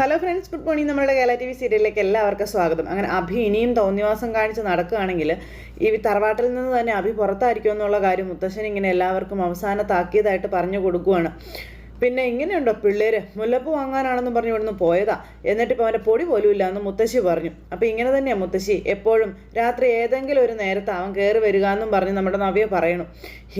Hello friends good morning നമ്മുടെ Kerala T V സീരിയലിലേക്ക് എല്ലാവർക്കും സ്വാഗതം. അങ്ങനെ അഭി ഇനിയും തോന്നിവാസം കാണിച്ച് നടക്കുകയാണെങ്കിൽ ഈ തറവാട്ടിൽ നിന്ന് തന്നെ അഭി പുറത്തായിരിക്കും എന്നുള്ള കാര്യം മുത്തശ്ശൻ ഇങ്ങനെ എല്ലാവർക്കും അവസാന താക്കിയതായിട്ട് പറഞ്ഞു കൊടുക്കുവാണ് പിന്നെ ഇങ്ങനെയുണ്ടോ പിള്ളേര്? മുല്ലപ്പൂ വാങ്ങാനാണെന്ന് പറഞ്ഞു ഇവിടുന്ന് പോയതാ. എന്നിട്ട് ഇപ്പം അവന്റെ പൊടി പോലും ഇല്ല എന്ന് മുത്തശ്ശി പറഞ്ഞു. അപ്പോൾ ഇങ്ങനെ തന്നെയാണ് മുത്തശ്ശി. എപ്പോഴും രാത്രി ഏതെങ്കിലും ഒരു നേരത്ത് അവൻ കയറി വരിക എന്നും പറഞ്ഞ് നമ്മുടെ നവ്യ പറയണു.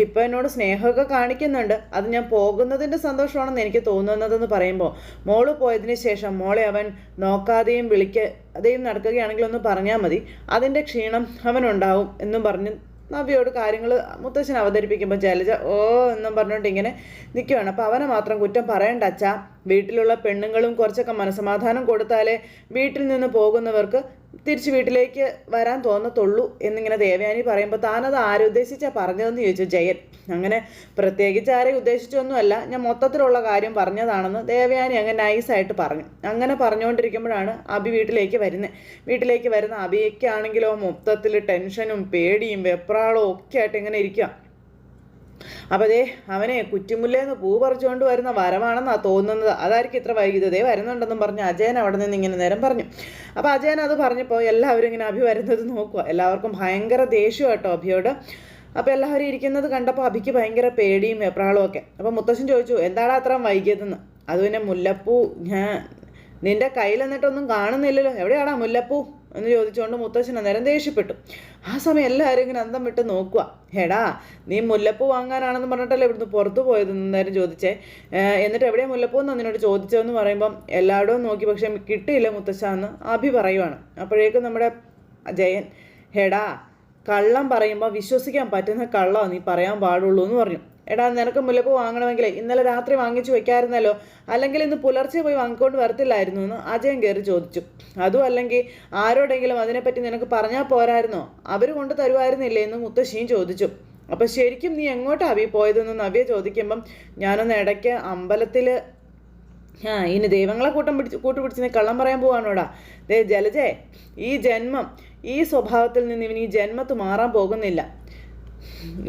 ഇപ്പം എന്നോട് സ്നേഹമൊക്കെ കാണിക്കുന്നുണ്ട്. അത് ഞാൻ പോകുന്നതിന്റെ സന്തോഷമാണെന്ന് എനിക്ക് തോന്നുന്നതെന്ന് പറയുമ്പോൾ മോൾ പോയതിന് ശേഷം മോളെ അവൻ നോക്കാതെയും വിളിക്കാതെയും നടക്കുകയാണെങ്കിൽ ഒന്ന് പറഞ്ഞാൽ മതി. അതിന്റെ ക്ഷീണം അവനുണ്ടാവും എന്നും പറഞ്ഞ് നവ്യയോട് കാര്യങ്ങൾ മുത്തശ്ശൻ അവതരിപ്പിക്കുമ്പോൾ ജലജ ഓ എന്നും പറഞ്ഞുകൊണ്ട് ഇങ്ങനെ നിൽക്കുകയാണ് അപ്പോൾ അവനെ മാത്രം കുറ്റം പറയണ്ട അച്ഛാ. വീട്ടിലുള്ള പെണ്ണുങ്ങളും കുറച്ചൊക്കെ മനസമാധാനം കൊടുത്താലേ വീട്ടിൽ നിന്ന് പോകുന്നവർക്ക് തിരിച്ച് വീട്ടിലേക്ക് വരാൻ തോന്നത്തുള്ളൂ എന്നിങ്ങനെ ദേവയാനി പറയുമ്പോൾ താനത് ആരുദ്ദേശിച്ചാണ് പറഞ്ഞതെന്ന് ചോദിച്ചു ജയൻ. അങ്ങനെ പ്രത്യേകിച്ച് ആരെയും ഉദ്ദേശിച്ചൊന്നുമല്ല ഞാൻ മൊത്തത്തിലുള്ള കാര്യം പറഞ്ഞതാണെന്ന് ദേവയാനി അങ്ങ് നൈസായിട്ട് പറഞ്ഞു. അങ്ങനെ പറഞ്ഞുകൊണ്ടിരിക്കുമ്പോഴാണ് അബി വീട്ടിലേക്ക് വരുന്നത് വീട്ടിലേക്ക് വരുന്ന അബിയൊക്കെ ആണെങ്കിലോ മൊത്തത്തിൽ ടെൻഷനും പേടിയും വെപ്രാളവും ഒക്കെ ആയിട്ട് ഇങ്ങനെ ഇരിക്കുക അപ്പോൾ അതേ അവനെ കുറ്റിമുല്ലേന്ന് പൂ പറിച്ചുകൊണ്ട് വരുന്ന വരമാണെന്നാണ് തോന്നുന്നത്. അതായിരിക്കും ഇത്ര വൈകിയത്. ദേ വരുന്നുണ്ടെന്നും പറഞ്ഞ് അജയൻ അവിടെ നിന്ന് ഇങ്ങനെ നേരം പറഞ്ഞു. അപ്പോൾ അജയൻ അത് പറഞ്ഞപ്പോൾ എല്ലാവരും ഇങ്ങനെ അഭി വരുന്നത് നോക്കുക. എല്ലാവർക്കും ഭയങ്കര ദേഷ്യം കേട്ടോ അഭിയോട്. അപ്പോൾ എല്ലാവരും ഇരിക്കുന്നത് കണ്ടപ്പോൾ അഭിക്ക് ഭയങ്കര പേടിയും വെപ്രാളവും ഒക്കെ. അപ്പോൾ മുത്തശ്ശൻ ചോദിച്ചു എന്താണ് അത്ര വൈകിയതെന്ന്? അത് പിന്നെ മുല്ലപ്പൂ ഞാൻ നിന്റെ കയ്യിൽ എന്നിട്ടൊന്നും കാണുന്നില്ലല്ലോ. എവിടെയാടാ മുല്ലപ്പൂ? എന്ന് ചോദിച്ചുകൊണ്ട് മുത്തശ്ശൻ അന്നേരം ദേഷ്യപ്പെട്ടു. ആ സമയം എല്ലാവരും ഇങ്ങനെ അന്തം വിട്ട് നോക്കുക ഹേടാ നീ മുല്ലപ്പൂ വാങ്ങാനാണെന്ന് പറഞ്ഞിട്ടല്ലേ ഇവിടുന്ന് പുറത്തു പോയത് നേരം ചോദിച്ചേ. എന്നിട്ട് എവിടെയാണ് മുല്ലപ്പൂ എന്ന് നിന്നോട് ചോദിച്ചതെന്ന് പറയുമ്പം എല്ലായിടവും നോക്കി പക്ഷെ കിട്ടിയില്ല മുത്തശ്ശ എന്ന് അഭി പറയുവാണ്. അപ്പോഴേക്കും നമ്മുടെ ജയൻ ഹേടാ കള്ളം പറയുമ്പോൾ വിശ്വസിക്കാൻ പറ്റുന്ന കള്ളമാണ് നീ പറയാൻ പാടുള്ളൂ എന്ന് പറഞ്ഞു. എടാ നിനക്ക് മുല്ലപ്പൂ വാങ്ങണമെങ്കിൽ ഇന്നലെ രാത്രി വാങ്ങിച്ചു വെക്കായിരുന്നല്ലോ. അല്ലെങ്കിൽ ഇന്ന് പുലർച്ചെ പോയി വാങ്ങിക്കൊണ്ട് വരത്തില്ലായിരുന്നു എന്ന് അജയൻ കയറി ചോദിച്ചു. അതും അല്ലെങ്കിൽ ആരോടെങ്കിലും അതിനെപ്പറ്റി നിനക്ക് പറഞ്ഞാൽ പോരായിരുന്നോ? അവർ കൊണ്ട് തരുമായിരുന്നില്ലേ എന്ന് മുത്തശ്ശിയും ചോദിച്ചു. അപ്പം ശരിക്കും നീ എങ്ങോട്ടാ അവി പോയതെന്ന് നവ്യ ചോദിക്കുമ്പം ഞാനൊന്ന് ഇടയ്ക്ക് അമ്പലത്തിൽ ആ ഇനി ദൈവങ്ങളെ കൂട്ടം പിടിച്ച് കൂട്ടുപിടിച്ച് നീ കള്ളം പറയാൻ പോവാണോടാ? ദേ ജലജേ ഈ ജന്മം ഈ സ്വഭാവത്തിൽ നിന്ന് ഇവൻ ഈ ജന്മത്ത് മാറാൻ പോകുന്നില്ല.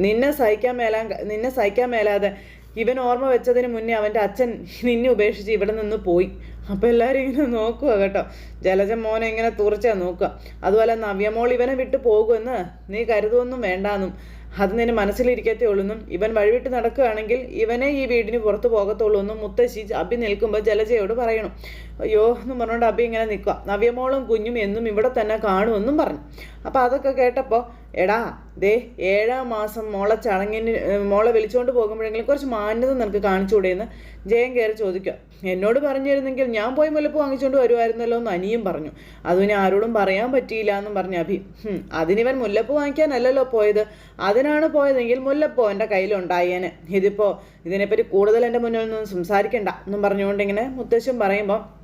നിന്നെ സഹിക്കാൻ മേലാ നിന്നെ സഹിക്കാൻ മേലാതെ ഇവൻ ഓർമ്മ വെച്ചതിന് മുന്നേ അവന്റെ അച്ഛൻ നിന്നെ ഉപേക്ഷിച്ച് ഇവിടെ നിന്ന് പോയി. അപ്പോൾ എല്ലാവരും ഇങ്ങനെ നോക്കുക കേട്ടോ. ജലജ മോനെ ഇങ്ങനെ തുറച്ചാ നോക്കുക അതുപോലെ നവ്യമോൾ ഇവനെ വിട്ട് പോകുമെന്ന് നീ കരുതുമൊന്നും വേണ്ടാന്നും. അത് നിന്നെ മനസ്സിലിരിക്കത്തേ ഉള്ളൂന്നും. ഇവൻ വഴിവിട്ട് നടക്കുകയാണെങ്കിൽ ഇവനെ ഈ വീടിന് പുറത്ത് പോകത്തുള്ളൂ എന്നും മുത്തശ്ശി അബി നിൽക്കുമ്പോൾ ജലജയോട് പറയണം. അയ്യോ എന്ന് പറഞ്ഞുകൊണ്ട് അബി ഇങ്ങനെ നിൽക്കുക നവ്യമോളും കുഞ്ഞും എന്നും ഇവിടെ തന്നെ കാണുമെന്നും പറഞ്ഞു. അപ്പോൾ അതൊക്കെ കേട്ടപ്പോൾ എടാ ദേ ഏഴാം മാസം മോളെ ചടങ്ങിന് മോളെ വിളിച്ചുകൊണ്ട് പോകുമ്പോഴെങ്കിലും കുറച്ച് മാന്യത നിനക്ക് കാണിച്ചുകൂടെയെന്ന് ജയൻ കയറി ചോദിക്കുക എന്നോട് പറഞ്ഞിരുന്നെങ്കിൽ ഞാൻ പോയി മുല്ലപ്പ് വാങ്ങിച്ചുകൊണ്ട് വരുമായിരുന്നല്ലോ എന്ന് അനിയും പറഞ്ഞു. അതിന് ആരോടും പറയാൻ പറ്റിയില്ല എന്നും പറഞ്ഞു അഭി. അതിനിവൻ മുല്ലപ്പ് വാങ്ങിക്കാനല്ലല്ലോ പോയത്. അതിനാണ് പോയതെങ്കിൽ മുല്ലപ്പോ എന്റെ കയ്യിലുണ്ടായേനെ. ഇതിപ്പോൾ ഇതിനെപ്പറ്റി കൂടുതൽ എന്റെ മുന്നിൽ നിന്ന് സംസാരിക്കണ്ട എന്നും പറഞ്ഞുകൊണ്ട് ഇങ്ങനെ മുത്തശ്ശൻ പറയുമ്പോൾ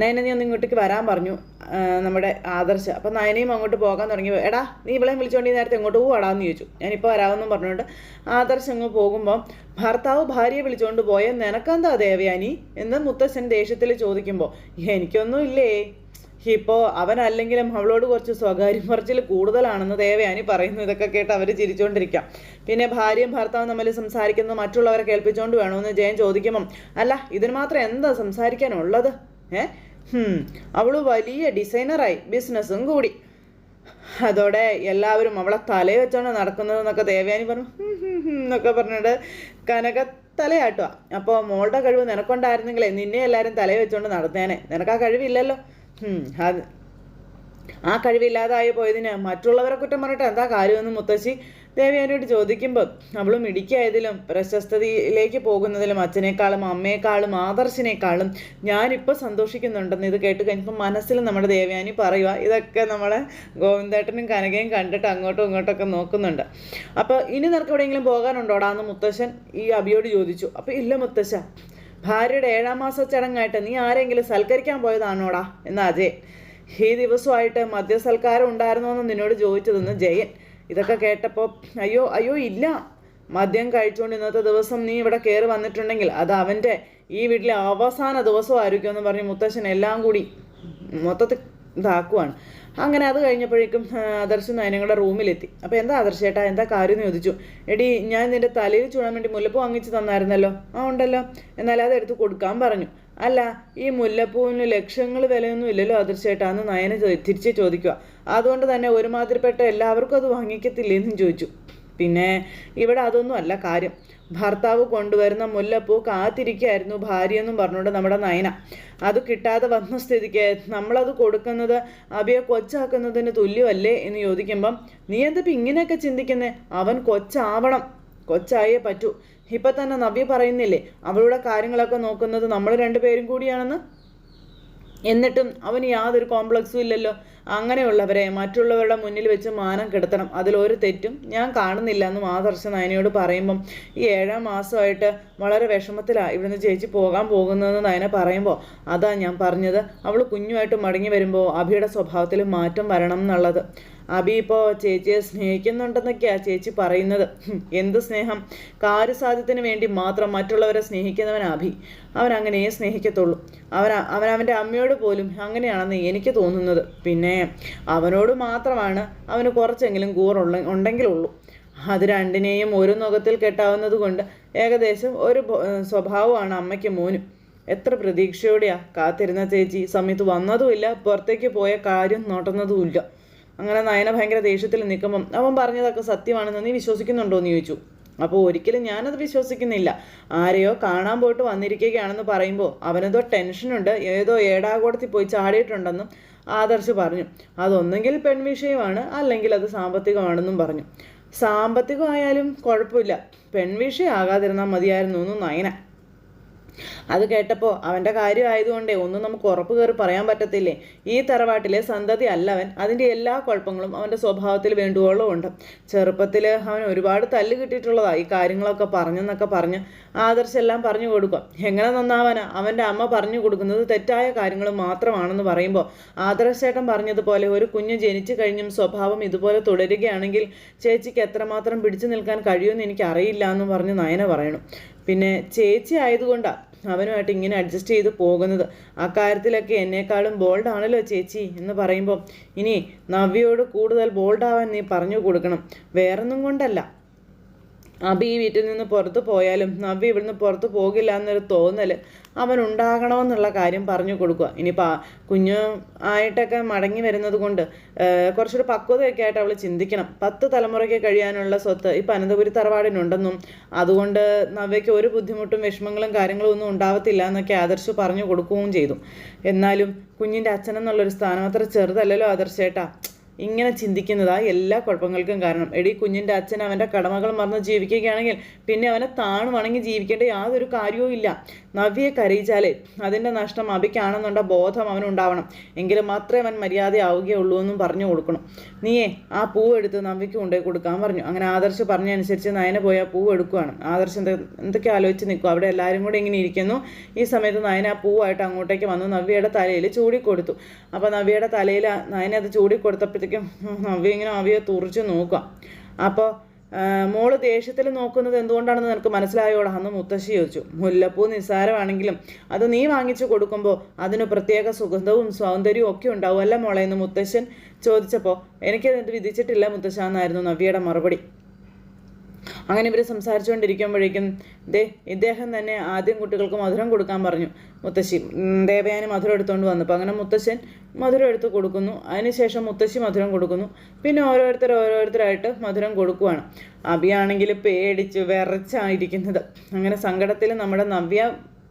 നയന നീ ഒന്ന് ഇങ്ങോട്ടേക്ക് വരാൻ പറഞ്ഞു നമ്മുടെ ആദർശ. അപ്പം നയനയും അങ്ങോട്ട് പോകാൻ തുടങ്ങി. എടാ നീ ഇവളെയും വിളിച്ചുകൊണ്ട് നേരത്തെ എങ്ങോട്ട് പോവാടാന്ന് ചോദിച്ചു. ഞാനിപ്പോൾ വരാമെന്നും പറഞ്ഞുകൊണ്ട് ആദർശ് അങ്ങ് പോകുമ്പോൾ ഭർത്താവ് ഭാര്യയെ വിളിച്ചുകൊണ്ട് പോയ നിനക്കെന്താ ദേവയാനി? എന്ന് മുത്തശ്ശൻ ദേഷ്യത്തിൽ ചോദിക്കുമ്പോൾ എനിക്കൊന്നും ഇല്ലേ? ഇപ്പോൾ അവനല്ലെങ്കിലും അവളോട് കുറച്ച് സ്വകാര്യം പറച്ചിൽ കൂടുതലാണെന്ന് ദേവയാനി പറയുന്നു. ഇതൊക്കെ കേട്ട് അവർ ചിരിച്ചുകൊണ്ടിരിക്കാം പിന്നെ ഭാര്യയും ഭർത്താവും തമ്മിൽ സംസാരിക്കുന്നത് മറ്റുള്ളവരെ കേൾപ്പിച്ചുകൊണ്ട് വേണമെന്ന് ജയൻ ചോദിക്കുമ്പം അല്ല ഇതിന് മാത്രം എന്താ സംസാരിക്കാനുള്ളത്? ഏ? ഹും, അവൾ വലിയ ഡിസൈനറായി ബിസിനസ്സും കൂടി. അതോടെ എല്ലാവരും അവളെ തലയെ വെച്ചോണ്ട് നടക്കുന്നതെന്നൊക്കെ ദേവയാനി പറഞ്ഞു. എന്നൊക്കെ പറഞ്ഞിട്ട് കനക തലയാട്ടുക അപ്പോൾ മോളുടെ കഴിവ് നിനക്കൊണ്ടായിരുന്നെങ്കിലേ നിന്നെ എല്ലാവരും തലയെ വെച്ചുകൊണ്ട് നടത്തേനെ നിനക്ക് ആ കഴിവില്ലല്ലോ. അത് ആ കഴിവില്ലാതായി പോയതിന് മറ്റുള്ളവരെ കുറ്റം പറഞ്ഞിട്ട് എന്താ കാര്യമെന്ന് മുത്തശ്ശി ദേവയാനിയോട് ചോദിക്കുമ്പോൾ അവളും ഇടുക്കിയായതിലും പ്രശസ്തതയിലേക്ക് പോകുന്നതിലും അച്ഛനേക്കാളും അമ്മയെക്കാളും ആദർശിനേക്കാളും ഞാനിപ്പോൾ സന്തോഷിക്കുന്നുണ്ടെന്ന് ഇത് കേട്ട് കഴിഞ്ഞപ്പോൾ മനസ്സിൽ നമ്മുടെ ദേവയാനി പറയുക ഇതൊക്കെ നമ്മളെ ഗോവിന്ദേട്ടനും കനകയും കണ്ടിട്ട് അങ്ങോട്ടും ഇങ്ങോട്ടൊക്കെ നോക്കുന്നുണ്ട്. അപ്പോൾ ഇനി നിനക്ക് എവിടെയെങ്കിലും പോകാനുണ്ടോടാ? എന്ന് മുത്തശ്ശൻ ഈ അബിയോട് ചോദിച്ചു. അപ്പോൾ ഇല്ല മുത്തശ്ശ. ഭാര്യയുടെ ഏഴാം മാസ ചടങ്ങായിട്ട് നീ ആരെങ്കിലും സൽക്കരിക്കാൻ പോയതാണോടാ? എന്ന് അജയൻ ഈ ദിവസമായിട്ട് മദ്യസൽക്കാരം ഉണ്ടായിരുന്നോ എന്ന് നിന്നോട് ചോദിച്ചതെന്ന് ജയൻ. ഇതൊക്കെ കേട്ടപ്പോൾ അയ്യോ അയ്യോ ഇല്ല. മദ്യം കഴിച്ചുകൊണ്ട് ഇന്നത്തെ ദിവസം നീ ഇവിടെ കയറി വന്നിട്ടുണ്ടെങ്കിൽ അത് അവന്റെ ഈ വീട്ടിലെ അവസാന ദിവസമായിരിക്കും എന്ന് പറഞ്ഞ് മുത്തശ്ശൻ എല്ലാം കൂടി മൊത്തത്തിൽ ഇതാക്കുവാണ്. അങ്ങനെ അത് കഴിഞ്ഞപ്പോഴേക്കും അദർശൻ ആദർശ് നയനങ്ങളുടെ റൂമിലെത്തി. അപ്പോൾ എന്താ ആദർശ് ചേട്ടാ എന്താ കാര്യം എന്ന് ചോദിച്ചു. എടി ഞാൻ നിന്റെ തലയിൽ ചൂടാൻ വേണ്ടി മുല്ലപ്പൂ വാങ്ങിച്ചു തന്നായിരുന്നല്ലോ. ആ ഉണ്ടല്ലോ. എന്നാൽ അത് എടുത്ത് കൊടുക്കാൻ പറഞ്ഞു. അല്ല ഈ മുല്ലപ്പൂവിന് ലക്ഷങ്ങൾ വിലയൊന്നും ഇല്ലല്ലോ അതിർച്ചയായിട്ട് എന്ന് നയന തിരിച്ച് ചോദിക്കുക അതുകൊണ്ട് തന്നെ ഒരുമാതിരിപ്പെട്ട എല്ലാവർക്കും അത് വാങ്ങിക്കത്തില്ലേ എന്നും ചോദിച്ചു. പിന്നെ ഇവിടെ അതൊന്നും അല്ല കാര്യം. ഭർത്താവ് കൊണ്ടുവരുന്ന മുല്ലപ്പൂ കാത്തിരിക്കുകയായിരുന്നു ഭാര്യയെന്നും പറഞ്ഞുകൊണ്ട് നമ്മുടെ നയന. അത് കിട്ടാതെ വന്ന സ്ഥിതിക്ക് നമ്മളത് കൊടുക്കുന്നത് അബിയെ കൊച്ചാക്കുന്നതിന് തുല്യമല്ലേ എന്ന് ചോദിക്കുമ്പം നീ എന്തിപ്പോൾ ഇങ്ങനെയൊക്കെ ചിന്തിക്കുന്നേ? അവൻ കൊച്ചാവണം. കൊച്ചായേ പറ്റൂ. ഇപ്പം തന്നെ നവ്യ പറയുന്നില്ലേ അവളുടെ കാര്യങ്ങളൊക്കെ നോക്കുന്നത് നമ്മൾ രണ്ടുപേരും കൂടിയാണെന്ന്? എന്നിട്ടും അവന് യാതൊരു കോംപ്ലക്സും ഇല്ലല്ലോ. അങ്ങനെയുള്ളവരെ മറ്റുള്ളവരുടെ മുന്നിൽ വെച്ച് മാനം കെടുത്തണം. അതിലൊരു തെറ്റും ഞാൻ കാണുന്നില്ല എന്ന് ആദർശ നയനയോട് പറയുമ്പം ഈ ഏഴാം മാസമായിട്ട് വളരെ വിഷമത്തിലാണ് ഇവിടുന്ന് ചേച്ചി പോകാൻ പോകുന്നതെന്ന് നയന പറയുമ്പോൾ അതാ ഞാൻ പറഞ്ഞത് അവൾ കുഞ്ഞുമായിട്ട് മടങ്ങി വരുമ്പോൾ അഭിയുടെ സ്വഭാവത്തിൽ മാറ്റം വരണം എന്നുള്ളത്. അബി ഇപ്പോൾ ചേച്ചിയെ സ്നേഹിക്കുന്നുണ്ടെന്നൊക്കെയാണ് ചേച്ചി പറയുന്നത്. എന്ത് സ്നേഹം? കാര്യസാധ്യത്തിന് വേണ്ടി മാത്രം മറ്റുള്ളവരെ സ്നേഹിക്കുന്നവൻ അഭി. അവൻ അങ്ങനെയേ സ്നേഹിക്കത്തുള്ളൂ. അവൻ അവൻ അവന്റെ അമ്മയോട് പോലും അങ്ങനെയാണെന്ന് എനിക്ക് തോന്നുന്നത്. പിന്നെ അവനോട് മാത്രമാണ് അവന് കുറച്ചെങ്കിലും കൂറുള്ള ഉണ്ടെങ്കിലുള്ളൂ. അത് രണ്ടിനെയും ഒരു നുഖത്തിൽ കെട്ടാവുന്നത് കൊണ്ട് ഏകദേശം ഒരു സ്വഭാവമാണ് അമ്മയ്ക്ക് മോനും. എത്ര പ്രതീക്ഷയോടെയാ കാത്തിരുന്ന ചേച്ചി. സമയത്ത് വന്നതുമില്ല പുറത്തേക്ക് പോയ കാര്യം നോട്ടുന്നതുമില്ല. അങ്ങനെ നയന ഭയങ്കര ദേഷ്യത്തിൽ നിൽക്കുമ്പം അവൻ പറഞ്ഞതൊക്കെ സത്യമാണെന്ന് നീ വിശ്വസിക്കുന്നുണ്ടോ എന്ന് ചോദിച്ചു. അപ്പോൾ ഒരിക്കലും ഞാനത് വിശ്വസിക്കുന്നില്ല. ആരെയോ കാണാൻ പോയിട്ട് വന്നിരിക്കുകയാണെന്ന് പറയുമ്പോൾ അവനെന്തോ ടെൻഷനുണ്ട് ഏതോ ഏടാകൂടത്തിൽ പോയി ചാടിയിട്ടുണ്ടെന്നും ആദർശ് പറഞ്ഞു. അതൊന്നെങ്കിൽ പെൺവിഷയമാണ് അല്ലെങ്കിൽ അത് സാമ്പത്തികമാണെന്നും പറഞ്ഞു. സാമ്പത്തികമായാലും കുഴപ്പമില്ല. പെൺവിഷയം ആകാതിരുന്നാൽ മതിയായിരുന്നു എന്നും നയന അത് കേട്ടപ്പോൾ അവന്റെ കാര്യമായതുകൊണ്ടേ ഒന്നും നമുക്ക് ഉറപ്പ് കയറി പറയാൻ പറ്റത്തില്ലേ? ഈ തറവാട്ടിലെ സന്തതി അല്ല അവൻ അതിന്റെ എല്ലാ കുഴപ്പങ്ങളും അവന്റെ സ്വഭാവത്തിൽ വേണ്ടുവോളം ഉണ്ട് ചെറുപ്പത്തിൽ അവൻ ഒരുപാട് തല്ല് കിട്ടിയിട്ടുള്ളതാ ഈ കാര്യങ്ങളൊക്കെ പറഞ്ഞെന്നൊക്കെ പറഞ്ഞ് ആദർശെല്ലാം പറഞ്ഞു കൊടുക്കുക എങ്ങനെ നന്നാവാനാ? അവന്റെ അമ്മ പറഞ്ഞു കൊടുക്കുന്നത് തെറ്റായ കാര്യങ്ങൾ മാത്രമാണെന്ന് പറയുമ്പോൾ ആദർശേട്ടൻ പറഞ്ഞതുപോലെ ഒരു കുഞ്ഞ് ജനിച്ചു കഴിഞ്ഞും സ്വഭാവം ഇതുപോലെ തുടരുകയാണെങ്കിൽ ചേച്ചിക്ക് എത്രമാത്രം പിടിച്ചു നിൽക്കാൻ കഴിയുമെന്ന് എനിക്ക് അറിയില്ല എന്ന് പറഞ്ഞ് നയന പറയണം. പിന്നെ ചേച്ചി ആയതുകൊണ്ടാണ് അവനുമായിട്ട് ഇങ്ങനെ അഡ്ജസ്റ്റ് ചെയ്ത് പോകുന്നത്. ആ കാര്യത്തിലൊക്കെ എന്നെക്കാളും ബോൾഡാണല്ലോ ചേച്ചി എന്ന് പറയുമ്പോൾ ഇനി നവ്യയോട് കൂടുതൽ ബോൾഡാവാൻ നീ പറഞ്ഞു കൊടുക്കണം. വേറൊന്നും കൊണ്ടല്ല. അബി ഈ വീട്ടിൽ നിന്ന് പുറത്ത് പോയാലും നവ്യ ഇവിടുന്ന് പുറത്ത് പോകില്ല എന്നൊരു തോന്നൽ അവൻ ഉണ്ടാകണമെന്നുള്ള കാര്യം പറഞ്ഞു കൊടുക്കുക. ഇനിയിപ്പോൾ കുഞ്ഞു ആയിട്ടൊക്കെ മടങ്ങി വരുന്നത് കൊണ്ട് കുറച്ചൊരു പക്വതയൊക്കെ ആയിട്ട് അവൾ ചിന്തിക്കണം. പത്ത് തലമുറയ്ക്ക് കഴിയാനുള്ള സ്വത്ത് ഇപ്പം അനന്തപുരി തറവാടിനുണ്ടെന്നും അതുകൊണ്ട് നവ്യയ്ക്ക് ഒരു ബുദ്ധിമുട്ടും വിഷമങ്ങളും കാര്യങ്ങളും ഒന്നും ഉണ്ടാവത്തില്ല എന്നൊക്കെ ആദർശ് പറഞ്ഞു കൊടുക്കുകയും ചെയ്തു. എന്നാലും കുഞ്ഞിന്റെ അച്ഛനെന്നുള്ളൊരു സ്ഥാനം അത്ര ചെറുതല്ലല്ലോ ആദർശേട്ടാ ഇങ്ങനെ ചിന്തിക്കുന്നതാ എല്ലാ കുഴപ്പങ്ങൾക്കും കാരണം. എടി കുഞ്ഞിന്റെ അച്ഛൻ അവന്റെ കടമകൾ മറന്ന് ജീവിക്കുകയാണെങ്കിൽ പിന്നെ അവനെ താണു വണങ്ങി ജീവിക്കേണ്ട യാതൊരു കാര്യവും ഇല്ല. നവ്യയെ കരയിച്ചാലേ അതിന്റെ നഷ്ടം അബിക്കാണെന്നുള്ള ബോധം അവനുണ്ടാവണം. എങ്കിലും മാത്രമേ അവൻ മര്യാദയാവുകയുള്ളൂ എന്നും പറഞ്ഞു കൊടുക്കണം. നീയേ ആ പൂവ് എടുത്ത് നവ്യയ്ക്ക് കൊണ്ടുപോയി കൊടുക്കാൻ പറഞ്ഞു. അങ്ങനെ ആദർശ് പറഞ്ഞനുസരിച്ച് നയന പോയ പൂവ് എടുക്കുകയാണ് ആദർശ് എന്തൊ എന്തൊക്കെ ആലോചിച്ച് നിൽക്കും അവിടെ എല്ലാവരും കൂടെ ഇങ്ങനെ ഇരിക്കുന്നു. ഈ സമയത്ത് നയന ആ പൂവായിട്ട് അങ്ങോട്ടേക്ക് വന്നു. നവ്യയുടെ തലയിൽ ചൂടിക്കൊടുത്തു. അപ്പോൾ നവ്യയുടെ തലയിൽ നയന അത് ചൂടിക്കൊടുത്തപ്പോഴത്തേക്കും നവ്യ ഇങ്ങനെ അവയെ തുറിച്ച് നോക്കുക അപ്പോൾ മോൾ ദേഷ്യത്തിൽ നോക്കുന്നത് എന്തുകൊണ്ടാണെന്ന് നിനക്ക് മനസ്സിലായോടാ? അന്ന് മുത്തശ്ശി ചോദിച്ചു. മുല്ലപ്പൂ നിസ്സാരമാണെങ്കിലും അത് നീ വാങ്ങിച്ചു കൊടുക്കുമ്പോൾ അതിന് പ്രത്യേക സുഗന്ധവും സൗന്ദര്യവും ഒക്കെ ഉണ്ടാവും അല്ല മോളെ? എന്ന് മുത്തശ്ശൻ ചോദിച്ചപ്പോൾ എനിക്കത് വിധിച്ചിട്ടില്ല മുത്തശ്ശ എന്നായിരുന്നു നവ്യയുടെ മറുപടി. അങ്ങനെ ഇവർ സംസാരിച്ചുകൊണ്ടിരിക്കുമ്പോഴേക്കും ദേ ഇദ്ദേഹം തന്നെ ആദ്യം കുട്ടികൾക്ക് മധുരം കൊടുക്കാൻ പറഞ്ഞു. മുത്തശ്ശി ദേവയാന് മധുരം എടുത്തുകൊണ്ട് വന്നപ്പോൾ അങ്ങനെ മുത്തശ്ശൻ മധുരം എടുത്ത് കൊടുക്കുന്നു. അതിനുശേഷം മുത്തശ്ശി മധുരം കൊടുക്കുന്നു. പിന്നെ ഓരോരുത്തർ ഓരോരുത്തരായിട്ട് മധുരം കൊടുക്കുവാണ്. അബിയാണെങ്കിൽ പേടിച്ച് വിറച്ചായിരിക്കുന്നത്. അങ്ങനെ സങ്കടത്തിൽ നമ്മുടെ നവ്യ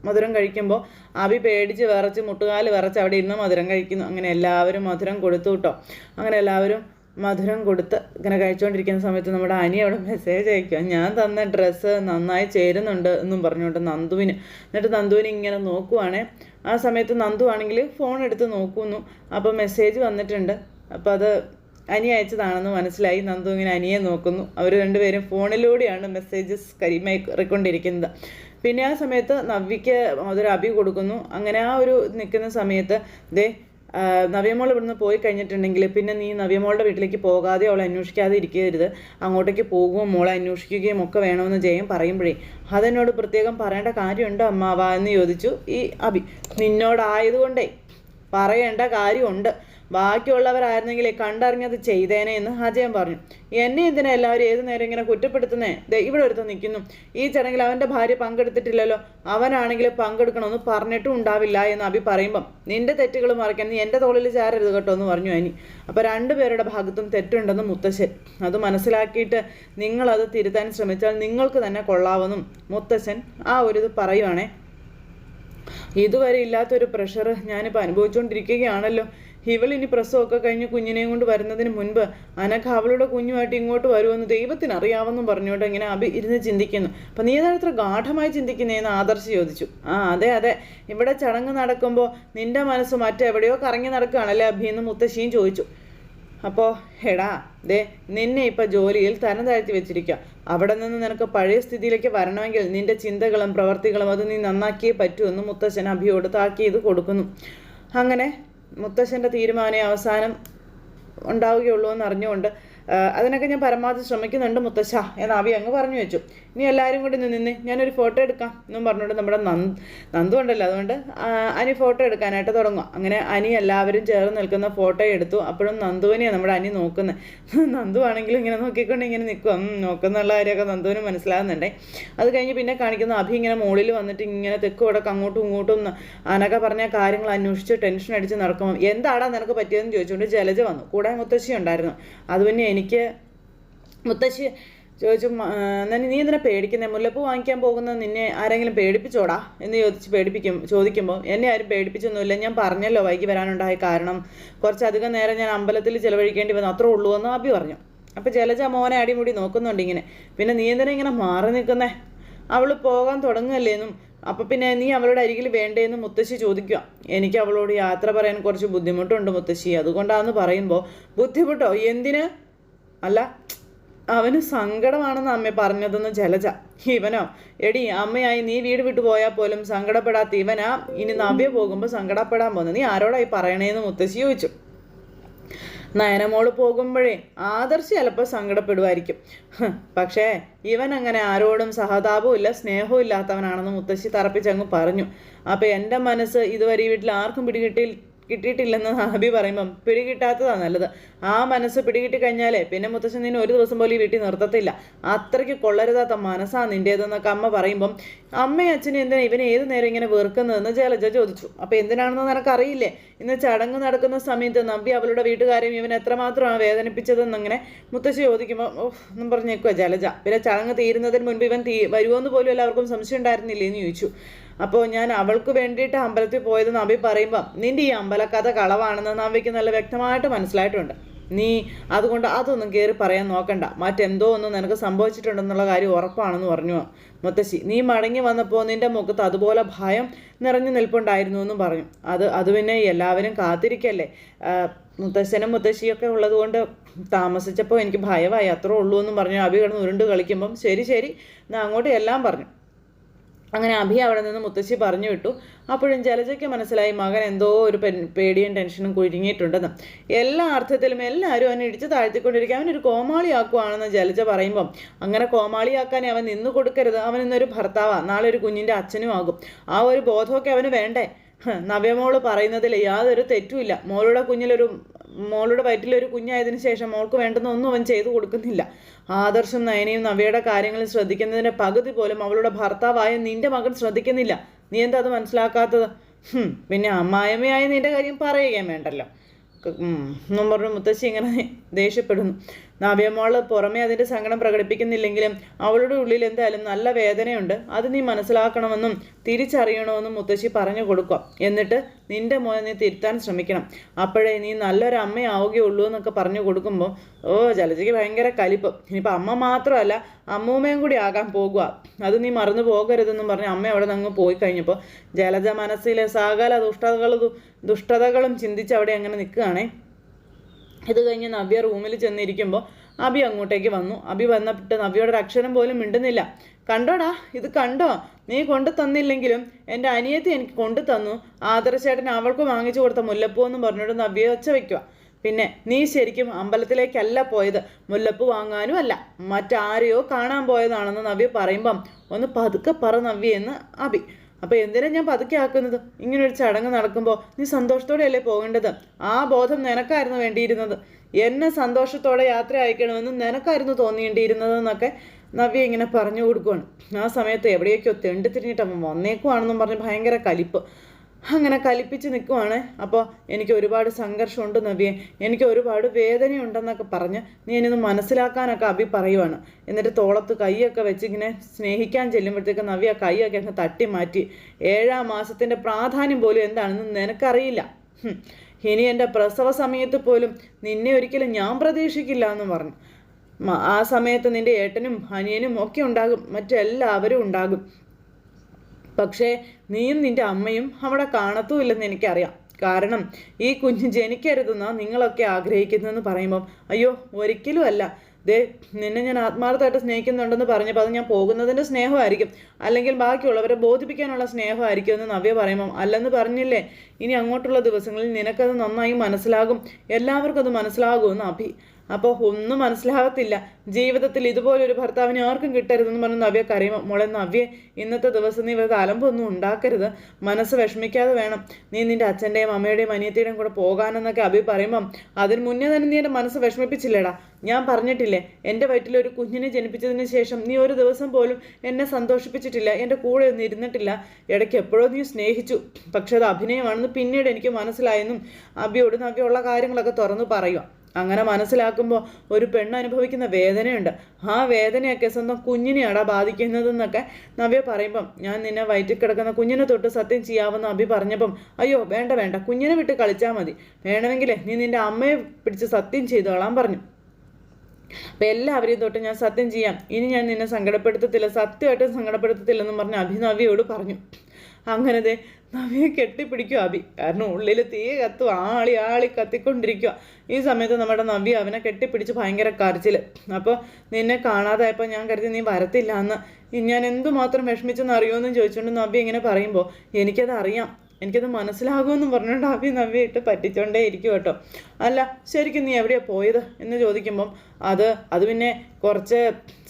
മധുരം കഴിക്കുമ്പോൾ അബി പേടിച്ച് വിറച്ച് മുട്ടുകാൽ വിറച്ച് അവിടെ ഇരുന്ന് മധുരം കഴിക്കുന്നു. അങ്ങനെ എല്ലാവരും മധുരം കൊടുത്തു കേട്ടോ. അങ്ങനെ എല്ലാവരും മധുരം കൊടുത്ത് ഇങ്ങനെ കഴിച്ചുകൊണ്ടിരിക്കുന്ന സമയത്ത് നമ്മുടെ അനി അവിടെ മെസ്സേജ് അയക്കുക ഞാൻ തന്ന ഡ്രസ്സ് നന്നായി ചേരുന്നുണ്ട് എന്നും പറഞ്ഞുകൊണ്ട് നന്ദുവിന്. എന്നിട്ട് നന്ദുവിന് ഇങ്ങനെ നോക്കുവാണേ. ആ സമയത്ത് നന്ദു ആണെങ്കിൽ ഫോൺ എടുത്ത് നോക്കുന്നു. അപ്പോൾ മെസ്സേജ് വന്നിട്ടുണ്ട്. അപ്പോൾ അത് അനി അയച്ചതാണെന്ന് മനസ്സിലായി. നന്ദു ഇങ്ങനെ അനിയെ നോക്കുന്നു. അവർ രണ്ടുപേരും ഫോണിലൂടെയാണ് മെസ്സേജസ് കൈമാറിക്കൊണ്ടിരിക്കുന്നത് പിന്നെ ആ സമയത്ത് നവ്യയ്ക്ക് അതൊരു അഭി കൊടുക്കുന്നു. അങ്ങനെ ആ ഒരു നിൽക്കുന്ന സമയത്ത് ദേ നവ്യമോൾ ഇവിടുന്ന് പോയി കഴിഞ്ഞിട്ടുണ്ടെങ്കിൽ പിന്നെ നീ നവ്യമോളുടെ വീട്ടിലേക്ക് പോകാതെ അവളെ അന്വേഷിക്കാതെ ഇരിക്കരുത്. അങ്ങോട്ടേക്ക് പോകുകയും മോളെ അന്വേഷിക്കുകയും ഒക്കെ വേണമെന്ന് ജയം പറയുമ്പോഴേ. അതെന്നോട് പ്രത്യേകം പറയേണ്ട കാര്യമുണ്ടോ അമ്മാവ? എന്ന് ചോദിച്ചു ഈ അഭി. നിന്നോടായതുകൊണ്ടേ പറയേണ്ട കാര്യമുണ്ട്. ബാക്കിയുള്ളവരായിരുന്നെങ്കിൽ കണ്ടറിഞ്ഞത് ചെയ്തേനെ എന്ന് അജയൻ പറഞ്ഞു. എന്നെ എന്തിനാ എല്ലാവരും ഏത് നേരം ഇങ്ങനെ കുറ്റപ്പെടുത്തുന്നേ? ദേ ഇവിടെ ഒരുത്ത് നിൽക്കുന്നു. ഈ ചടങ്ങിൽ അവന്റെ ഭാര്യ പങ്കെടുത്തിട്ടില്ലല്ലോ. അവനാണെങ്കിൽ പങ്കെടുക്കണമെന്ന് പറഞ്ഞിട്ടും ഉണ്ടാവില്ല എന്ന് അഭി പറയുമ്പം നിന്റെ തെറ്റുകൾ മറയ്ക്കാൻ നീ എന്റെ തോളിൽ ചേരരുത് കേട്ടോ എന്ന് പറഞ്ഞു അനി. അപ്പോൾ രണ്ടുപേരുടെ ഭാഗത്തും തെറ്റുണ്ടെന്ന് മുത്തശ്ശൻ. അത് മനസ്സിലാക്കിയിട്ട് നിങ്ങളത് തിരുത്താൻ ശ്രമിച്ചാൽ നിങ്ങൾക്ക് തന്നെ കൊള്ളാവെന്നും മുത്തശ്ശൻ ആ ഒരു ഇത് പറയുവാണേ. ഇതുവരെ ഇല്ലാത്തൊരു പ്രഷർ ഞാനിപ്പോൾ അനുഭവിച്ചുകൊണ്ടിരിക്കുകയാണല്ലോ ഇവൾ ഇനി പ്രസവമൊക്കെ കഴിഞ്ഞ് കുഞ്ഞിനെയും കൊണ്ട് വരുന്നതിന് മുൻപ് അനഘ അവളുടെ കുഞ്ഞുമായിട്ട് ഇങ്ങോട്ട് വരുമെന്ന് ദൈവത്തിന് അറിയാമെന്നും പറഞ്ഞുകൊണ്ട് ഇങ്ങനെ അഭി ഇരുന്ന് ചിന്തിക്കുന്നു. അപ്പം നീ ഏതാണ് ഇത്ര ഗാഠമായി ചിന്തിക്കുന്നതെന്ന് ആദർശ് ചോദിച്ചു. ആ അതെ അതെ. ഇവിടെ ചടങ്ങ് നടക്കുമ്പോൾ നിന്റെ മനസ്സ് മറ്റെവിടെയോ കറങ്ങി നടക്കുകയാണല്ലേ അഭി എന്ന് മുത്തശ്ശിയും ചോദിച്ചു. അപ്പോൾ എടാ ദേ നിന്നെ ഇപ്പം ജോലിയിൽ തരം താഴ്ത്തി വെച്ചിരിക്കുക അവിടെ നിന്ന് നിനക്ക് പഴയ സ്ഥിതിയിലേക്ക് വരണമെങ്കിൽ നിന്റെ ചിന്തകളും പ്രവർത്തികളും അത് നീ നന്നാക്കിയേ പറ്റൂ എന്ന് മുത്തശ്ശൻ അഭിയോട് താക്കീത് കൊടുക്കുന്നു. അങ്ങനെ മുത്തശ്ശന്റെ തീരുമാനം അവസാനം ഉണ്ടാവുകയുള്ളൂ എന്ന് അറിഞ്ഞുകൊണ്ട് ആ, അതിനൊക്കെ ഞാൻ പരമാവധി ശ്രമിക്കുന്നുണ്ട് മുത്തശ്ശ എന്ന് ആവി അങ്ങ് പറഞ്ഞു വെച്ചു. ഇനി എല്ലാവരും കൂടി നിന്ന് ഞാനൊരു ഫോട്ടോ എടുക്കാം എന്നും പറഞ്ഞുകൊണ്ട് നമ്മുടെ നന്ദ് നന്ദു ഉണ്ടല്ലോ അതുകൊണ്ട് അനി ഫോട്ടോ എടുക്കാനായിട്ട് തുടങ്ങും അങ്ങനെ അനി എല്ലാവരും ചേർന്ന് നിൽക്കുന്ന ഫോട്ടോ എടുത്തു. അപ്പോഴും നന്ദുവിനെയാണ് നമ്മുടെ അനി നോക്കുന്നത് നന്ദു ആണെങ്കിലും ഇങ്ങനെ നോക്കിക്കൊണ്ട് ഇങ്ങനെ നിൽക്കും നോക്കുന്നുള്ള കാര്യമൊക്കെ നന്ദുവിന് മനസ്സിലാകുന്നുണ്ടേ. അത് കഴിഞ്ഞ് പിന്നെ കാണിക്കുന്ന അഭി ഇങ്ങനെ മുകളിൽ വന്നിട്ട് ഇങ്ങനെ തെക്ക് വടക്ക് അങ്ങോട്ടും ഇങ്ങോട്ടും അനൊക്കെ പറഞ്ഞ കാര്യങ്ങൾ അന്വേഷിച്ച് ടെൻഷൻ അടിച്ച് നടക്കുമ്പോൾ എന്താടാ നിനക്ക് പറ്റിയതെന്ന് ചോദിച്ചുകൊണ്ട് ജലജ വന്നു. കൂടെ മുത്തശ്ശി ഉണ്ടായിരുന്നു അത് പിന്നെ എനിക്ക് മുത്തശ്ശി ചോദിച്ചു നനി നീ എന്തിനാ പേടിക്കുന്നത് മുല്ലപ്പൂ വാങ്ങിക്കാൻ പോകുന്നത് നിന്നെ ആരെങ്കിലും പേടിപ്പിച്ചോടാ? എന്ന് ചോദിച്ച് പേടിപ്പിക്കും ചോദിക്കുമ്പോൾ എന്നെ ആരും പേടിപ്പിച്ചൊന്നുമില്ല. ഞാൻ പറഞ്ഞല്ലോ വൈകി വരാനുണ്ടായ കാരണം. കുറച്ചധികം നേരം ഞാൻ അമ്പലത്തിൽ ചിലവഴിക്കേണ്ടി വന്നു. അത്രേ ഉള്ളൂ എന്ന് അഭി പറഞ്ഞു. അപ്പോൾ ജലജ മോനെ അടിമുടി നോക്കുന്നുണ്ട് ഇങ്ങനെ. പിന്നെ നീ എന്തിനാ ഇങ്ങനെ മാറി നിൽക്കുന്നേ? അവൾ പോകാൻ തുടങ്ങുകയല്ലേന്നും അപ്പം പിന്നെ നീ അവളുടെ അരികിൽ വേണ്ടേന്ന് മുത്തശ്ശി ചോദിക്കുക. എനിക്ക് അവളോട് യാത്ര പറയാൻ കുറച്ച് ബുദ്ധിമുട്ടുണ്ട് മുത്തശ്ശി. അതുകൊണ്ടാന്ന് പറയുമ്പോൾ ബുദ്ധിമുട്ടോ? എന്തിന്? അല്ല അവന് സങ്കടമാണെന്ന് അമ്മ പറഞ്ഞതെന്ന് ജലജ. ഇവനോ? എടി അമ്മയായി നീ വീട് വിട്ടു പോയാൽ പോലും സങ്കടപ്പെടാത്ത ഇവനാ ഇനി നവ്യ പോകുമ്പോൾ സങ്കടപ്പെടാൻ പോകുന്നത്. നീ ആരോടായി പറയണേന്ന് മുത്തശ്ശി ചോദിച്ചു. നയനമോൾ പോകുമ്പോഴേ ആദർശ് ചിലപ്പോൾ സങ്കടപ്പെടുമായിരിക്കും പക്ഷേ ഇവൻ അങ്ങനെ ആരോടും സഹതാപവും ഇല്ല സ്നേഹവും ഇല്ലാത്തവനാണെന്ന് മുത്തശ്ശി തറപ്പിച്ചങ്ങ് പറഞ്ഞു. അപ്പോൾ എന്റെ മനസ്സ് ഇതുവരെ ഈ വീട്ടിൽ ആർക്കും പിടികിട്ടി കിട്ടിയിട്ടില്ലെന്ന് ഹാബി പറയുമ്പം പിടികിട്ടാത്തതാണ് നല്ലത്. ആ മനസ്സ് പിടികിട്ടി കഴിഞ്ഞാലേ പിന്നെ മുത്തശ്ശൻ നിന്നെ ഒരു ദിവസം പോലും ഈ വീട്ടിൽ നിർത്തത്തില്ല. അത്രയ്ക്ക് കൊള്ളരുതാത്ത മനസ്സാ നിന്റേതെന്നൊക്കെ അമ്മ പറയുമ്പം അമ്മയും അച്ഛനും എന്തിനാ ഇവനെ ഏത് നേരം ഇങ്ങനെ വെറുക്കുന്നതെന്ന് ജലജ ചോദിച്ചു. അപ്പോൾ എന്തിനാണെന്ന് നിനക്കറിയില്ലേ? ഇന്ന് ചടങ്ങ് നടക്കുന്ന സമയത്ത് നമ്പി അവളുടെ വീട്ടുകാരെയും ഇവൻ എത്രമാത്രമാണ് വേദനിപ്പിച്ചതെന്ന് അങ്ങനെ മുത്തശ്ശി ചോദിക്കുമ്പോൾ ഓഹ് എന്നും പറഞ്ഞേക്കുക ജലജ പിന്നെ ചടങ്ങ് തീരുന്നതിന് മുൻപ് ഇവൻ തീ വരുമോന്ന് പോലും എല്ലാവർക്കും സംശയം ഉണ്ടായിരുന്നില്ലേ? എന്ന് ചോദിച്ചു. അപ്പോൾ ഞാൻ അവൾക്ക് വേണ്ടിയിട്ട് അമ്പലത്തിൽ പോയത് നബി പറയുമ്പം നിന്റെ ഈ അമ്പലക്കഥ കളവാണെന്ന് നബിക്ക് നല്ല വ്യക്തമായിട്ട് മനസ്സിലായിട്ടുണ്ട്. നീ അതുകൊണ്ട് അതൊന്നും കയറി പറയാൻ നോക്കണ്ട. മറ്റെന്തോ ഒന്നും നിനക്ക് സംഭവിച്ചിട്ടുണ്ടെന്നുള്ള കാര്യം ഉറപ്പാണെന്ന് പറഞ്ഞു. മുത്തശ്ശി നീ മടങ്ങി വന്നപ്പോൾ നിന്റെ മുഖത്ത് അതുപോലെ ഭയം നിറഞ്ഞു നിൽപ്പുണ്ടായിരുന്നു എന്നും പറഞ്ഞു. അത് അത് പിന്നെ എല്ലാവരും കാത്തിരിക്കല്ലേ? മുത്തശ്ശനും മുത്തശ്ശിയൊക്കെ ഉള്ളതുകൊണ്ട് താമസിച്ചപ്പോൾ എനിക്ക് ഭയമായി അത്രേ ഉള്ളൂ എന്നും പറഞ്ഞു അഭി കിടന്ന് ഉരുണ്ട് കളിക്കുമ്പം ശരി ശരി. എന്നാ അങ്ങോട്ട് എല്ലാം പറഞ്ഞു. അങ്ങനെ അഭി അവിടെ നിന്ന് മുത്തശ്ശി പറഞ്ഞു വിട്ടു. അപ്പോഴും ജലജയ്ക്ക് മനസ്സിലായി മകൻ എന്തോ ഒരു പേടിയും ടെൻഷനും കുരുങ്ങിയിട്ടുണ്ടെന്ന്. എല്ലാ അർത്ഥത്തിലും എല്ലാവരും അവനെ ഇടിച്ച് താഴ്ത്തിക്കൊണ്ടിരിക്കുക അവനൊരു കോമാളിയാക്കുവാണെന്ന് ജലജ പറയുമ്പം അങ്ങനെ കോമാളിയാക്കാൻ അവൻ നിന്ന് കൊടുക്കരുത്. അവൻ ഇന്നൊരു ഭർത്താവാണ് നാളെ ഒരു കുഞ്ഞിന്റെ അച്ഛനും ആകും. ആ ഒരു ബോധമൊക്കെ അവന് വേണ്ടേ? നവ്യമോൾ പറയുന്നതിൽ യാതൊരു തെറ്റുമില്ല മോളുടെ കുഞ്ഞിലൊരു മോളുടെ വയറ്റിലൊരു കുഞ്ഞായതിനു ശേഷം മോൾക്ക് വേണ്ടുന്ന ഒന്നും അവൻ ചെയ്തു കൊടുക്കുന്നില്ല. ആദർശം നയനയും നവ്യയുടെ കാര്യങ്ങളിൽ ശ്രദ്ധിക്കുന്നതിന്റെ പകുതി പോലും അവളുടെ ഭർത്താവായ നിന്റെ മകൻ ശ്രദ്ധിക്കുന്നില്ല. നീ എന്താ അത് മനസ്സിലാക്കാത്തത്? പിന്നെ അമ്മായമ്മയായ നിന്റെ കാര്യം പറയുകയും വേണ്ടല്ലോ. എന്നും പറഞ്ഞു മുത്തശ്ശി ഇങ്ങനെ ദേഷ്യപ്പെടുന്നു. നവ്യമോൾ പുറമേ അതിന്റെ സങ്കടം പ്രകടിപ്പിക്കുന്നില്ലെങ്കിലും അവളുടെ ഉള്ളിൽ എന്തായാലും നല്ല വേദനയുണ്ട്. അത് നീ മനസ്സിലാക്കണമെന്നും തിരിച്ചറിയണമെന്നും മുത്തശ്ശി പറഞ്ഞു കൊടുക്കുക എന്നിട്ട് നിന്റെ മോനെ നീ തിരുത്താൻ ശ്രമിക്കണം. അപ്പോഴേ നീ നല്ലൊരു അമ്മയാവുകയുള്ളൂ എന്നൊക്കെ പറഞ്ഞു കൊടുക്കുമ്പോൾ ഓ ജലജയ്ക്ക് ഭയങ്കര കലിപ്പ്. ഇനിയിപ്പോൾ അമ്മ മാത്രമല്ല അമ്മൂമ്മയും കൂടി ആകാൻ പോകുക. അത് നീ മറന്നു പോകരുതെന്നും പറഞ്ഞ് അമ്മ അവിടെ നിന്ന് അങ്ങ് പോയി കഴിഞ്ഞപ്പോൾ ജലജ മനസ്സിലെ സകല ദുഷ്ടതകളും ദുഷ്ടതകളും ചിന്തിച്ച് അവിടെ അങ്ങനെ നിൽക്കുകയാണേ. ഇത് കഴിഞ്ഞ് നവ്യ റൂമിൽ ചെന്നിരിക്കുമ്പോൾ അബി അങ്ങോട്ടേക്ക് വന്നു. അബി വന്നിട്ട് നവ്യയുടെ ഒരു അക്ഷരം പോലും മിണ്ടുന്നില്ല. കണ്ടോടാ ഇത് കണ്ടോ? നീ കൊണ്ടു തന്നില്ലെങ്കിലും എന്റെ അനിയത്തി എനിക്ക് കൊണ്ടു തന്നു. ആദർശേട്ടൻ അവൾക്ക് വാങ്ങിച്ചു കൊടുത്ത മുല്ലപ്പൂ എന്ന് പറഞ്ഞിട്ട് നവ്യ ഒച്ച വയ്ക്കുക പിന്നെ നീ ശരിക്കും അമ്പലത്തിലേക്കല്ല പോയത്? മുല്ലപ്പൂ വാങ്ങാനും അല്ല. മറ്റാരെയോ കാണാൻ പോയതാണെന്ന് നവ്യ പറയുമ്പം ഒന്ന് പതുക്കെ പറ നവ്യ എന്ന് അബി. അപ്പോൾ എന്തിനാ ഞാൻ പതുക്കെ ആക്കുന്നത്? ഒരു ചടങ്ങ് നടക്കുമ്പോൾ നീ സന്തോഷത്തോടെയല്ലേ പോകേണ്ടത്? ആ ബോധം നിനക്കായിരുന്നു വേണ്ടിയിരുന്നത്. എന്നെ സന്തോഷത്തോടെ യാത്ര അയക്കണമെന്ന് നിനക്കായിരുന്നു തോന്നിയേണ്ടിയിരുന്നതെന്നൊക്കെ നവ്യ ഇങ്ങനെ പറഞ്ഞു കൊടുക്കുവാണ്. ആ സമയത്ത് എവിടെയൊക്കെയോ തെണ്ടി തിരിഞ്ഞിട്ട് അമ്മ വന്നേക്കുവാണെന്നും പറഞ്ഞ് ഭയങ്കര കലിപ്പ്. അങ്ങനെ കലിപ്പിച്ച് നിൽക്കുവാണ് അപ്പോൾ എനിക്ക് ഒരുപാട് സംഘർഷമുണ്ട് നവ്യെ. എനിക്ക് ഒരുപാട് വേദനയുണ്ടെന്നൊക്കെ പറഞ്ഞ് നീ എനിന്ന് മനസ്സിലാക്കാനൊക്കെ അഭി പറയുവാണ്. എന്നിട്ട് തോളത്ത് കൈയൊക്കെ വെച്ച് ഇങ്ങനെ സ്നേഹിക്കാൻ ചെല്ലുമ്പോഴത്തേക്ക് നവ്യ കൈയൊക്കെ അങ്ങ് തട്ടി മാറ്റി. ഏഴാം മാസത്തിന്റെ പ്രാധാന്യം പോലും എന്താണെന്ന് നിനക്കറിയില്ല. ഇനി എന്റെ പ്രസവ സമയത്ത് പോലും നിന്നെ ഒരിക്കലും ഞാൻ പ്രതീക്ഷിക്കില്ല എന്ന് പറഞ്ഞു. ആ സമയത്ത് നിന്റെ ഏട്ടനും അനിയനും ഒക്കെ ഉണ്ടാകും. മറ്റെല്ലാവരും ഉണ്ടാകും. പക്ഷേ നീയും നിന്റെ അമ്മയും അവിടെ കാണത്തുമില്ലെന്ന് എനിക്കറിയാം. കാരണം ഈ കുഞ്ഞ് ജനിക്കരുതെന്ന് നിങ്ങളൊക്കെ ആഗ്രഹിക്കുന്നതെന്ന് പറയുമ്പം അയ്യോ ഒരിക്കലും അല്ല. ദേ നിന്നെ ഞാൻ ആത്മാർത്ഥമായിട്ട് സ്നേഹിക്കുന്നുണ്ടെന്ന് പറഞ്ഞപ്പോൾ അത് ഞാൻ പോകുന്നതിന്റെ സ്നേഹമായിരിക്കും. അല്ലെങ്കിൽ ബാക്കിയുള്ളവരെ ബോധിപ്പിക്കാനുള്ള സ്നേഹമായിരിക്കും എന്ന് നവ്യ പറയുമ്പം അല്ലെന്ന് പറഞ്ഞില്ലേ? ഇനി അങ്ങോട്ടുള്ള ദിവസങ്ങളിൽ നിനക്കത് നന്നായി മനസ്സിലാകും. എല്ലാവർക്കും അത് മനസ്സിലാകുമെന്ന് അഭി. അപ്പോൾ ഒന്നും മനസ്സിലാകത്തില്ല ജീവിതത്തിൽ ഇതുപോലൊരു ഭർത്താവിനെ ആർക്കും കിട്ടരുതെന്ന് പറഞ്ഞ് നവ്യ കരയുമ്പോൾ മോളെ നവ്യെ ഇന്നത്തെ ദിവസം നീ വെറുതെ അലമ്പൊന്നും ഉണ്ടാക്കരുത്. മനസ്സ് വിഷമിക്കാതെ വേണം. നീ നിന്റെ അച്ഛന്റെയും അമ്മയുടെയും അനിയത്തിയുടെയും കൂടെ പോകാനെന്നൊക്കെ അഭി പറയുമ്പം അതിന് മുന്നേ തന്നെ നീ എന്റെ മനസ്സ് വിഷമിപ്പിച്ചില്ലേടാ. ഞാൻ പറഞ്ഞിട്ടില്ലേ എന്റെ വയറ്റിൽ ഒരു കുഞ്ഞിനെ ജനിപ്പിച്ചതിന് ശേഷം നീ ഒരു ദിവസം പോലും എന്നെ സന്തോഷിപ്പിച്ചിട്ടില്ല എന്റെ കൂടെ ഒന്നും ഇരുന്നിട്ടില്ല. ഇടയ്ക്ക് എപ്പോഴോ നീ സ്നേഹിച്ചു. പക്ഷെ അത് അഭിനയമാണെന്ന് പിന്നീട് എനിക്ക് മനസ്സിലായെന്നും അബിയോട് നവ്യുള്ള കാര്യങ്ങളൊക്കെ തുറന്നു പറയുക അങ്ങനെ മനസ്സിലാക്കുമ്പോൾ ഒരു പെണ്ണ് അനുഭവിക്കുന്ന വേദനയുണ്ട്. ആ വേദനയൊക്കെ സ്വന്തം കുഞ്ഞിനെയാടാ ബാധിക്കുന്നതെന്നൊക്കെ നവ്യ പറയുമ്പം ഞാൻ നിന്നെ വയറ്റിൽ കിടക്കുന്ന കുഞ്ഞിനെ തൊട്ട് സത്യം ചെയ്യാമെന്ന് അഭി പറഞ്ഞപ്പം അയ്യോ വേണ്ട വേണ്ട കുഞ്ഞിനെ വിട്ട് കളിച്ചാൽ മതി. വേണമെങ്കിലേ നീ നിന്റെ അമ്മയെ പിടിച്ച് സത്യം ചെയ്തോളാൻ പറഞ്ഞു. അപ്പം എല്ലാവരെയും തൊട്ട് ഞാൻ സത്യം ചെയ്യാം. ഇനി ഞാൻ നിന്നെ സങ്കടപ്പെടുത്തത്തില്ല. സത്യമായിട്ടും സങ്കടപ്പെടുത്തത്തില്ലെന്നും പറഞ്ഞ് അഭിനവ്യയോട് പറഞ്ഞു. അങ്ങനെ ദേ നവിയെ കെട്ടിപ്പിടിക്കുക അഭി. കാരണം ഉള്ളിൽ തീ കത്തു ആളി ആളി കത്തിക്കൊണ്ടിരിക്കുക ഈ സമയത്ത് നമ്മുടെ നവി അവനെ കെട്ടിപ്പിടിച്ച് ഭയങ്കര കരച്ചിൽ അപ്പോൾ നിന്നെ കാണാതായപ്പോൾ ഞാൻ കരുതി നീ വരത്തില്ല എന്ന്. ഞാൻ എന്തുമാത്രം വിഷമിച്ചെന്ന് അറിയുമെന്ന് ചോദിച്ചുകൊണ്ട് നവ്യ ഇങ്ങനെ പറയുമ്പോൾ എനിക്കത് അറിയാം എനിക്കത് മനസ്സിലാകുമെന്നും പറഞ്ഞുകൊണ്ട് അഭി നവ്യ പറ്റിച്ചോണ്ടേ ഇരിക്കും കേട്ടോ അല്ല ശരിക്കും നീ എവിടെയാണ് പോയത്? എന്ന് ചോദിക്കുമ്പം അത് അത് പിന്നെ കുറച്ച്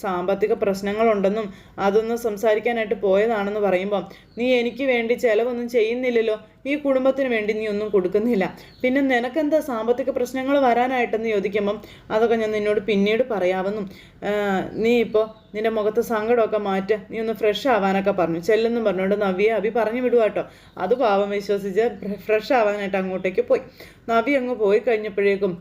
സാമ്പത്തിക പ്രശ്നങ്ങളുണ്ടെന്നും അതൊന്ന് സംസാരിക്കാനായിട്ട് പോയതാണെന്ന് പറയുമ്പം നീ എനിക്ക് വേണ്ടി ചിലവൊന്നും ചെയ്യുന്നില്ലല്ലോ. ഈ കുടുംബത്തിന് വേണ്ടി നീ ഒന്നും കൊടുക്കുന്നില്ല. പിന്നെ നിനക്കെന്താ സാമ്പത്തിക പ്രശ്നങ്ങൾ വരാനായിട്ടെന്ന് ചോദിക്കുമ്പം അതൊക്കെ ഞാൻ നിന്നോട് പിന്നീട് പറയാമെന്നും നീ ഇപ്പോൾ നിന്റെ മുഖത്ത് സങ്കടമൊക്കെ മാറ്റ്. നീ ഒന്ന് ഫ്രഷ് ആവാനൊക്കെ പറഞ്ഞു. ചെല്ലെന്നും പറഞ്ഞുകൊണ്ട് നവ്യ അഭി പറഞ്ഞു വിടുവാട്ടോ. അത് പാവം വിശ്വസിച്ച് ഫ്രഷ് ആവാനായിട്ട് അങ്ങോട്ടേക്ക് പോയി. നവ്യ അങ്ങ് പോയി കഴിഞ്ഞപ്പോഴേക്കും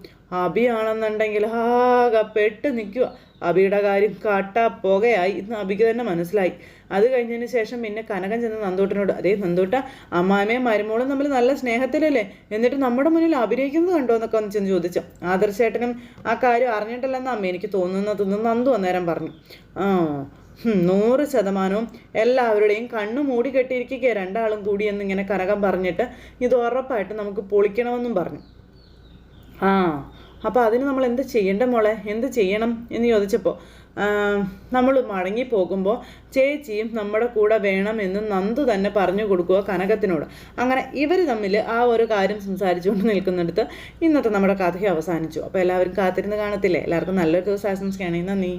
അഭിയാണെന്നുണ്ടെങ്കിൽ ആകെ പെട്ട് നിൽക്കുക. അബിയുടെ കാര്യം കാട്ട പുകയായി ഇന്ന് അബിക്ക് തന്നെ മനസ്സിലായി. അത് കഴിഞ്ഞതിന് ശേഷം പിന്നെ കനകൻ ചെന്ന് നന്തൂട്ടനോട് അതേ നന്തൂട്ട അമ്മാമയും മരുമോളും നമ്മൾ നല്ല സ്നേഹത്തിലല്ലേ? എന്നിട്ട് നമ്മുടെ മുന്നിൽ അഭിനയിക്കുന്നത് കണ്ടോ? എന്നൊക്കെ ഒന്ന് ചെന്ന് ചോദിച്ചു. ആദർശേട്ടനും ആ കാര്യം അറിഞ്ഞിട്ടില്ലെന്ന് അമ്മ എനിക്ക് തോന്നുന്നതെന്ന് നന്ദു അന്നേരം പറഞ്ഞു. ആ നൂറ് ശതമാനവും എല്ലാവരുടെയും കണ്ണു മൂടി കെട്ടിയിരിക്കുക രണ്ടാളും കൂടി എന്നിങ്ങനെ കനകം പറഞ്ഞിട്ട് ഇത് ഉറപ്പായിട്ട് നമുക്ക് പൊളിക്കണമെന്നും പറഞ്ഞു. ആ അപ്പോൾ അതിന് നമ്മൾ എന്ത് ചെയ്യേണ്ട മോളെ? എന്ത് ചെയ്യണം എന്ന് ചോദിച്ചപ്പോൾ നമ്മൾ മടങ്ങി പോകുമ്പോൾ ചേച്ചിയും നമ്മുടെ കൂടെ വേണമെന്ന് നന്ദു തന്നെ പറഞ്ഞു കൊടുക്കുക കനകത്തിനോട്. അങ്ങനെ ഇവർ തമ്മിൽ ആ ഒരു കാര്യം സംസാരിച്ചുകൊണ്ട് നിൽക്കുന്നിടത്ത് ഇന്നത്തെ നമ്മുടെ കഥ അവസാനിച്ചു. അപ്പോൾ എല്ലാവരും കാത്തിരുന്ന് കാണത്തില്ലേ? എല്ലാവർക്കും നല്ലൊരു ദിവസം ആശംസിക്കുകയാണെങ്കിൽ നന്ദി